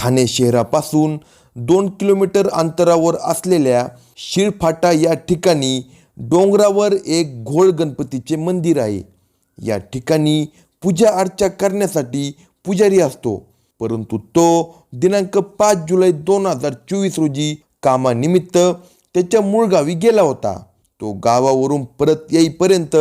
ठाणे शहरापासून दोन किलोमीटर अंतरावर असलेल्या शिळफाटा या ठिकाणी डोंगरावर एक घोळ गणपतीचे मंदिर आहे. या ठिकाणी पूजा अर्चा करण्यासाठी पुजारी असतो परंतु तो दिनांक पाच जुलै दोन हजार चोवीस रोजी कामानिमित्त त्याच्या मूळ गावी गेला होता. तो गावावरून परत येईपर्यंत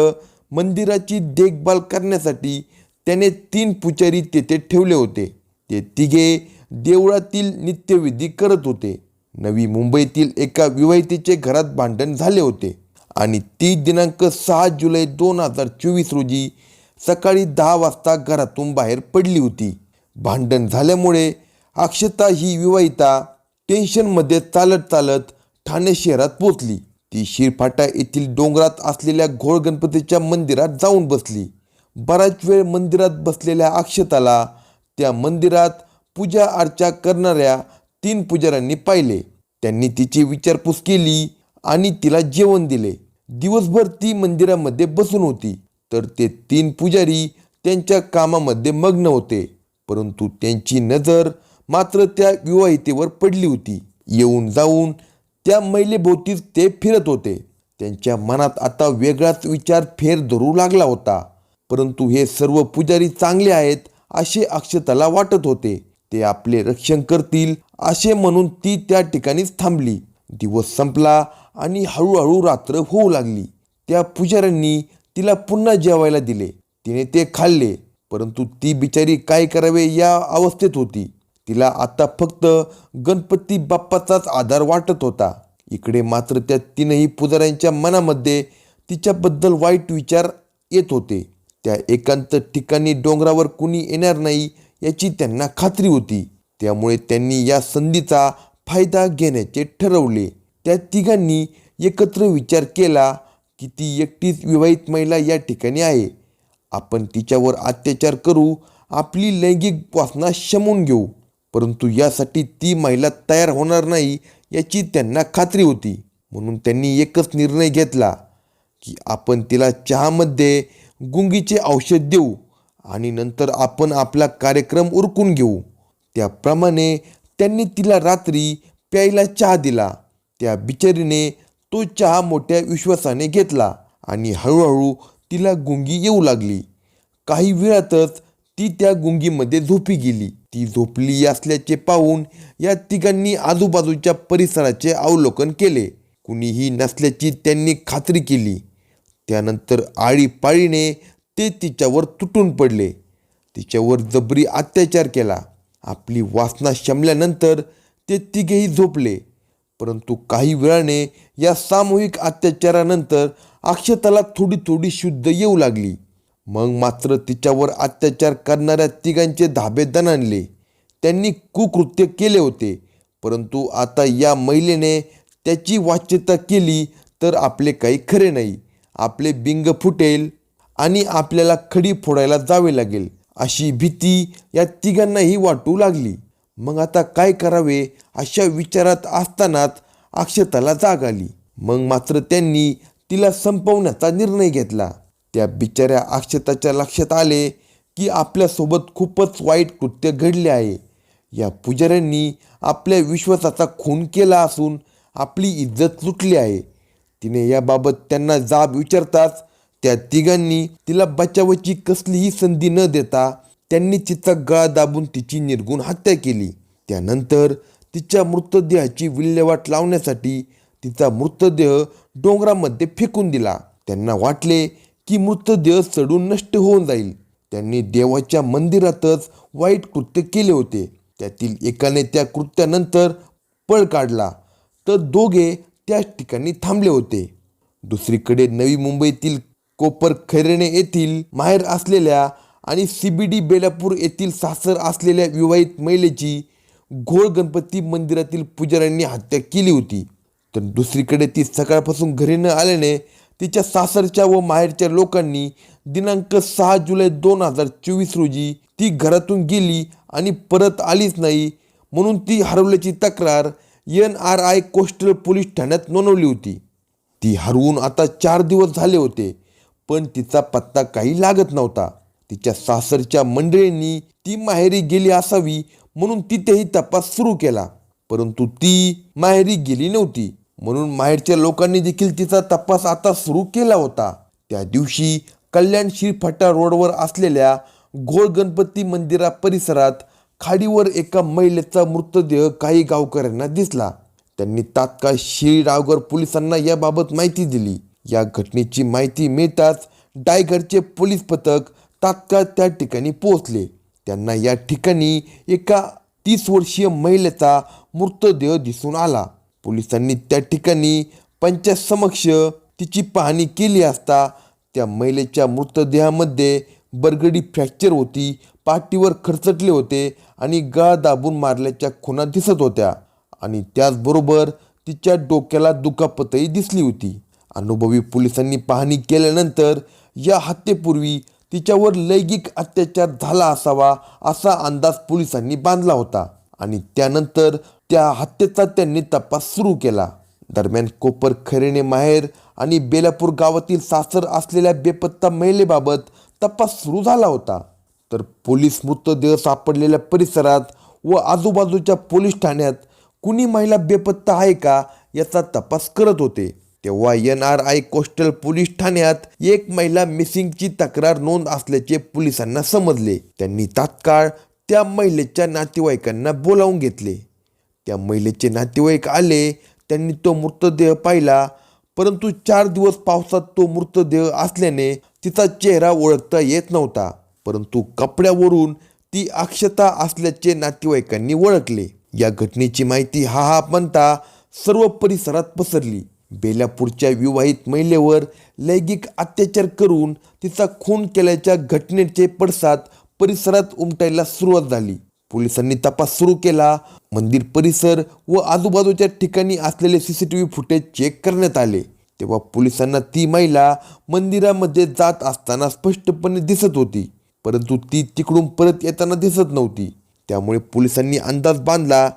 मंदिराची देखभाल करण्यासाठी त्याने तीन पुजारी तेथे ठेवले होते. ते तिघे देवळातील नित्यविधी करत होते. नवी मुंबईतील एका विवाहितेचे घरात भांडण झाले होते आणि ती दिनांक सहा जुलै दोन हजार चोवीस रोजी सकाळी दहा वाजता घरातून बाहेर पडली होती. भांडण झाल्यामुळे अक्षता ही विवाहिता टेन्शनमध्ये चालत चालत ठाणे शहरात पोचली ती शिरफाटा येथील डोंगरात असलेल्या घोळ गणपतीच्या मंदिरात जाऊन बसली. बराच वेळ मंदिरात बसलेल्या अक्षताला त्या मंदिरात पूजा अर्चा करणाऱ्या तीन पुजाऱ्यांनी पाहिले. त्यांनी तिची विचारपूस केली आणि तिला जेवण दिले. दिवसभर ती मंदिरामध्ये बसून होती. तर ते तीन पुजारी त्यांच्या कामामध्ये मग्न होते. परंतु त्यांची नजर मात्र त्या विवाहितेवर पडली होती. येऊन जाऊन त्या महिलेभोवतीच ते फिरत होते. त्यांच्या मनात आता वेगळाच विचार फेर धरू लागला होता. परंतु हे सर्व पुजारी चांगले आहेत असे अक्षताला वाटत होते. ते आपले रक्षण करतील असे म्हणून ती त्या ठिकाणीच थांबली. दिवस संपला आणि हळूहळू रात्र होऊ लागली. त्या पुजाऱ्यांनी तिला पुन्हा जेवायला दिले. तिने ते खाल्ले परंतु ती बिचारी काय करावे या अवस्थेत होती. तिला आता फक्त गणपती बाप्पाचाच आधार वाटत होता. इकडे मात्र त्या तीनही पुजाऱ्यांच्या मनामध्ये तिच्याबद्दल वाईट विचार येत होते. त्या एकांत ठिकाणी डोंगरावर कुणी येणार नाही याची त्यांना खात्री होती. त्यामुळे त्यांनी या संधीचा फायदा घेण्याचे ठरवले. त्या तिघांनी एकत्र विचार केला की ती एकटीच विवाहित महिला या ठिकाणी आहे. आपण तिच्यावर अत्याचार करू आपली लैंगिक वासना शमवून घेऊ. परंतु यासाठी ती महिला तयार होणार नाही याची त्यांना खात्री होती. म्हणून त्यांनी एकच निर्णय घेतला की आपण तिला चहामध्ये गुंगीचे औषध देऊ. आणि नंतर आपण आपला कार्यक्रम उरकून घेऊ. त्याप्रमाणे त्यांनी तिला रात्री प्यायला चहा दिला. त्या बिचारीने तो चहा मोठ्या विश्वासाने घेतला आणि हळूहळू तिला गुंगी येऊ लागली. काही वेळातच ती त्या गुंगीमध्ये झोपी गेली. ती झोपली असल्याचे पाहून या तिघांनी आजूबाजूच्या परिसराचे अवलोकन केले. कुणीही नसल्याची त्यांनी खात्री केली. त्यानंतर आळीपाळीने ते तिच्यावर तुटून पडले. तिच्यावर जबरी अत्याचार केला. आपली वासना शमल्यानंतर ते तिघेही झोपले. परंतु काही वेळाने या सामूहिक अत्याचारानंतर अक्षताला थोडी थोडी शुद्ध येऊ लागली. मग मात्र तिच्यावर अत्याचार करणाऱ्या तिघांचे धाबे दणाणले. त्यांनी कुकृत्य केले होते. परंतु आता या महिलेने त्याची वाच्यता केली तर आपले काही खरे नाही. आपले बिंग फुटेल. आणि आपल्याला खडी फोडायला जावे लागेल. अशी भीती या तिघांनाही वाटू लागली. मग आता काय करावे अशा विचारात असतानाच अक्षताला जाग आली. मग मात्र त्यांनी तिला संपवण्याचा निर्णय घेतला. त्या बिचाऱ्या अक्षताच्या लक्षात आले की आपल्यासोबत खूपच वाईट कृत्य घडले आहे. या पुजाऱ्यांनी आपल्या विश्वासाचा खून केला असून आपली इज्जत लुटली आहे. तिने याबाबत त्यांना जाब विचारताच त्या तिघांनी तिला बचावाची कसलीही संधी न देता त्यांनी तिचा गळा दाबून तिची निर्गुण हत्या केली. त्यानंतर तिच्या मृतदेहाची विल्हेवाट लावण्यासाठी तिचा मृतदेह डोंगरामध्ये फेकून दिला. त्यांना वाटले की मृतदेह सडून नष्ट होऊन जाईल. त्यांनी देवाच्या मंदिरातच वाईट कृत्य केले होते. त्यातील एकाने त्या कृत्यानंतर पळ काढला. तर दोघे त्याच ठिकाणी थांबले होते. दुसरीकडे नवी मुंबईतील कोपर खैरणे येथील माहेर असलेल्या आणि सी बी डी बेलापूर येथील सासर असलेल्या विवाहित महिलेची घोळ गणपती मंदिरातील पुजाऱ्यांनी हत्या केली होती. तर दुसरीकडे ती सकाळपासून घरी न आल्याने तिच्या सासरच्या व माहेरच्या लोकांनी दिनांक सहा जुलै दोन हजार चोवीस रोजी ती घरातून गेली आणि परत आलीच नाही म्हणून ती हरवल्याची तक्रार N R I coastal police ठाण्यात नोंदवली होती. ती हरवून आता चार दिवस झाले होते. पण तिचा पत्ता काही लागत नव्हता. तिच्या सासरच्या मंडळींनी ती माहेरी गेली असावी म्हणून तिथेही तपास सुरू केला. परंतु ती माहेरी गेली नव्हती. म्हणून माहेरच्या लोकांनी देखील तिचा तपास आता सुरू केला होता. त्या दिवशी कल्याण शिरफाटा रोडवर असलेल्या घोळ गणपती मंदिरा परिसरात खाडीवर एका महिलेचा मृतदेह काही गावकऱ्यांना दिसला. त्यांनी तात्काळ श्री शिळगावकर पोलिसांना याबाबत माहिती दिली. या घटनेची माहिती मिळताच डायगरचे पोलीस पथक तात्काळ त्या ठिकाणी पोहोचले. त्यांना या ठिकाणी एका तीस वर्षीय महिलेचा मृतदेह दिसून आला. पोलिसांनी त्या ठिकाणी पंचायत समक्ष तिची पाहणी केली असता त्या महिलेच्या मृतदेहामध्ये बरगडी फ्रॅक्चर होती पाठीवर खरचटले होते आणि गळा दाबून मारल्याच्या खुणा दिसत होत्या आणि त्याचबरोबर तिच्या डोक्याला दुखापतही दिसली होती. अनुभवी पोलिसांनी पाहणी केल्यानंतर या हत्येपूर्वी तिच्यावर लैंगिक अत्याचार झाला असावा असा अंदाज पोलिसांनी बांधला होता आणि त्यानंतर त्या हत्येचा त्यांनी तपास सुरू केला. दरम्यान कोपर खरेने माहेर आणि बेलापूर गावातील सासर असलेल्या बेपत्ता महिलेबाबत तपास सुरू झाला होता. तर पोलीस मृतदेह सापडलेल्या परिसरात व आजूबाजूच्या पोलीस ठाण्यात कुणी महिला बेपत्ता आहे का याचा तपास करत होते. तेव्हा N R I coastal police ठाण्यात एक महिला मिसिंगची तक्रार नोंद असल्याचे पोलिसांना समजले. त्यांनी तात्काळ त्या महिलेच्या नातेवाईकांना बोलावून घेतले. त्या महिलेचे नातेवाईक आले त्यांनी तो मृतदेह पाहिला परंतु चार दिवस पावसात तो मृतदेह असल्याने तिचा चेहरा ओळखता येत नव्हता परंतु कपड्यावरून ती अक्षता असल्याचे नातेवाईकांनी ओळखले. या घटनेची माहिती हा हा म्हणता सर्व परिसरात पसरली. बेलापूरच्या विवाहित महिलेवर लैंगिक अत्याचार करून तिचा खून केल्याच्या घटनेचे पडसाद परिसरात उमटायला सुरुवात झाली. पोलिसांनी तपास सुरू केला. मंदिर परिसर व आजूबाजूच्या ठिकाणी असलेले C C T V footage check करण्यात आले. तेव्हा पोलिसांना ती महिला मंदिरामध्ये जात असताना स्पष्टपणे दिसत होती परंतु ती तिकडून परत येताना दिसत नव्हती. त्यामुळे पोलिसांनी अंदाज बांधला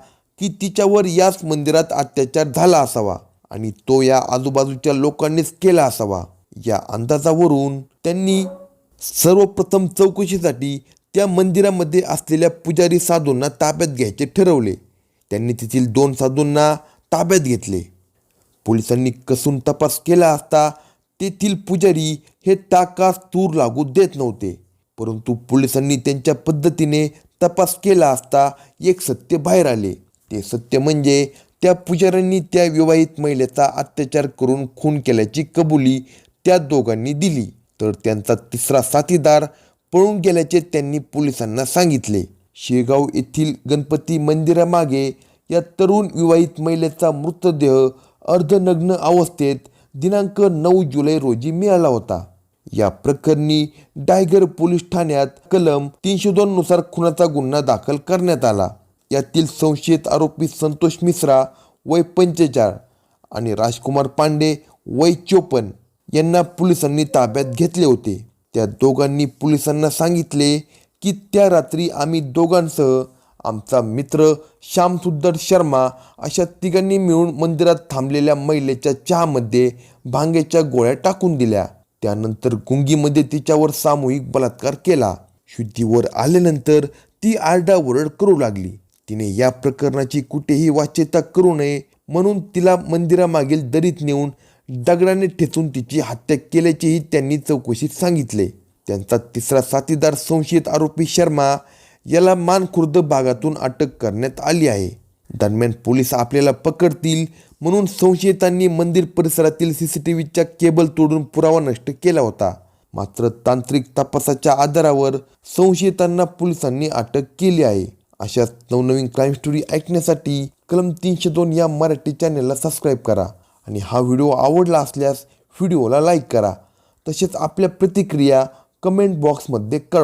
की तिच्यावर याच मंदिरात अत्याचार झाला असावा. आणि तो या आजूबाजूच्या लोकांनीच केला असावा. या अंदाजावरून त्यांनी सर्वप्रथम चौकशीसाठी त्या मंदिरामध्ये असलेल्या पुजारी साधूंना ताब्यात घ्यायचे ठरवले. त्यांनी तेथील दोन साधूंना ताब्यात घेतले. पोलिसांनी कसून तपास केला असता तेथील पुजारी हे टाकास तूर लागू देत नव्हते. परंतु पोलिसांनी त्यांच्या पद्धतीने तपास केला असता एक सत्य बाहेर आले. ते सत्य म्हणजे त्या पुजाऱ्यांनी त्या विवाहित महिलेचा अत्याचार करून खून केल्याची कबुली त्या दोघांनी दिली. तर त्यांचा तिसरा साथीदार पळून गेल्याचे त्यांनी पोलिसांना सांगितले. शेगाव येथील गणपती मंदिरामागे या तरुण विवाहित महिलेचा मृतदेह अर्धनग्न अवस्थेत दिनांक नऊ जुलै रोजी मिळाला होता. या प्रकरणी डायगर पोलीस ठाण्यात कलम तीनशे दोन नुसार खुनाचा गुन्हा दाखल करण्यात आला. यातील संशयित आरोपी संतोष मिश्रा वय पंचेचाळ आणि राजकुमार पांडे वय चोपन्न यांना पोलिसांनी ताब्यात घेतले होते. त्या दोघांनी पोलिसांना सांगितले की त्या रात्री आम्ही दोघांसह आमचा मित्र श्यामसुद्धर शर्मा अशा तिघांनी मिळून मंदिरात थांबलेल्या महिलेच्या चहामध्ये भांगेच्या गोळ्या टाकून दिल्या. त्यानंतर गुंगीमध्ये तिच्यावर सामूहिक बलात्कार केला. शुद्धीवर आल्यानंतर ती आरडाओरड करू लागली. तिने या प्रकरणाची कुठेही वाच्यता करू नये म्हणून तिला मंदिरामागील दरीत नेऊन दगडाने ठेचून तिची हत्या केल्याचेही त्यांनी चौकशीत सांगितले. त्यांचा तिसरा साथीदार संशयित आरोपी शर्मा याला मानखुर्द भागातून अटक करण्यात आली आहे. दरम्यान पोलीस आपल्याला पकडतील म्हणून संशयितांनी मंदिर परिसरातील सी सी टी व्हीच्या केबल तोडून पुरावा नष्ट केला होता. मात्र तांत्रिक तपासाच्या आधारावर संशयितांना पोलिसांनी अटक केली आहे. अशाच नवनवीन क्राईम स्टोरी ऐकण्यासाठी कलम तीनशे दोन या मराठी चॅनलला सबस्क्राईब करा. आणि हा व्हिडिओ आवडला असल्यास व्हिडिओला लाईक करा. तसेच आपल्या प्रतिक्रिया कमेंट बॉक्समध्ये कळवा.